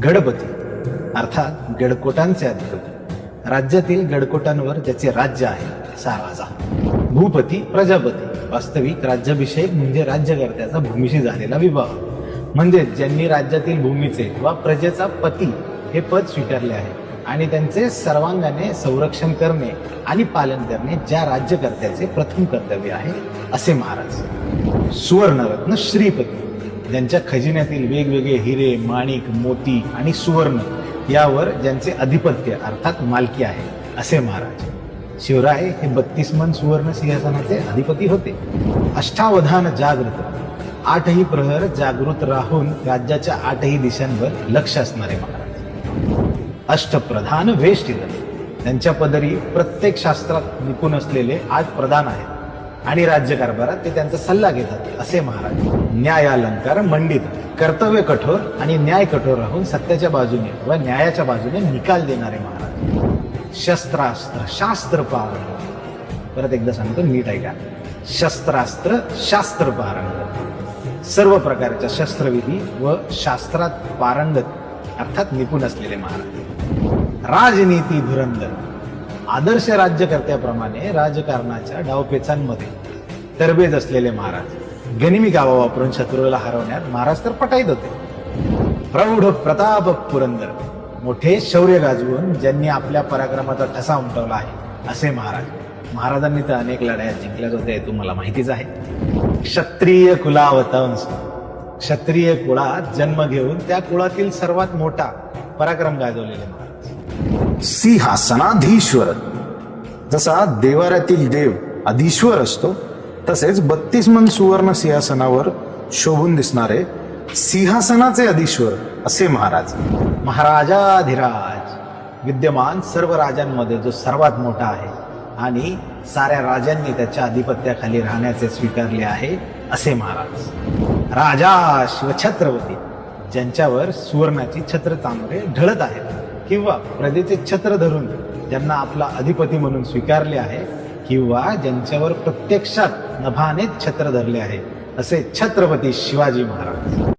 गडपती अर्थात गडकोटांचे अधिपती. राज्यातील गडकोटांवर ज्याचे राज्य आहे असा राजा. भूपती प्रजापती. वास्तविक राज्याभिषेक म्हणजे राज्यकर्त्याचा भूमीशी झालेला विवाह. म्हणजे ज्यांनी राज्यातील भूमीचे वा प्रजेचा पती हे पद स्वीकारले आहे आणि त्यांचे सर्वांगाने संरक्षण करणे आणि पालन करणे ज्या राज्यकर्त्याचे प्रथम कर्तव्य आहे असे महाराज. सुवर्णरत्न श्रीपती. ज्यांच्या खजिन्यातील वेगवेगळे हिरे माणिक मोती आणि सुवर्ण यावर ज्यांचे अधिपत्य अर्थात मालकी आहे असे महाराज. शिवराय हे बत्तीस मन सुवर्ण सिंहासनाचे अधिपती होते. अष्टावधान जागृत. आठही प्रहर जागृत राहून राज्याच्या आठही दिशांवर लक्ष असणारे महाराज. अष्टप्रधान वेष्टित. त्यांच्या पदरी प्रत्येक शास्त्रात निपुण असलेले आठ प्रधान आहेत. आणि राज्यकारभारात ते त्यांचा सल्ला घेतात असे महाराज न्यायालंकार मंडित कर्तव्य कठोर आणि न्याय कठोर राहून सत्याच्या बाजूने व न्यायाच्या बाजूने निकाल देणारे महाराज. शस्त्रास्त्र शास्त्र पारण परत एकदा सांगतो नीट ऐका. शस्त्रास्त्र शास्त्र पारंगत सर्व प्रकारच्या शस्त्रविधी व शास्त्रात पारंगत अर्थात निपुण असलेले महाराज. राजनीती धुरंधर. आदर्श राज्यकर्त्याप्रमाणे राजकारणाच्या डावपेचांमध्ये तरबेज असलेले महाराज गनिमी गावा वापरून शत्रूला हरवण्यात महाराज तर पटाईत होते. प्रौढ प्रताप पुरंदर मोठे शौर्य गाजवून ज्यांनी आपल्या पराक्रमाचा ठसा उमटवला आहे असे महाराज. महाराजांनी तर अनेक लढाया जिंकल्या होत्या तुम्हाला माहितीच आहे. क्षत्रिय कुलावतंस. क्षत्रिय कुळात जन्म घेऊन त्या कुळातील सर्वात मोठा पराक्रम गाजवलेले महाराज. सिंहासनाधीश्वर. जसा देवाऱ्यातील देव अधीश्वर असतो तसेच बत्तीस मन सुवर्ण सिंहासनावर शोभून दिसणारे सिंहासनाचे अधीश्वर असे महाराज. महाराजाधिराज विद्यमान सर्व राजांमध्ये जो सर्वात मोठा आहे आणि साऱ्या राजांनी त्याच्या अधिपत्याखाली राहण्याचे स्वीकारले आहे असे महाराज. राजा शिवछत्रपती ज्यांच्यावर सुवर्णाची छत्र चांबरे ढळत आहेत. किंवा प्रजेचे छत्र धरून ज्यांना आपला अधिपती म्हणून स्वीकारले आहे किंवा ज्यांच्यावर प्रत्यक्षात नभानेच छत्र धरले आहे असे छत्रपती शिवाजी महाराज.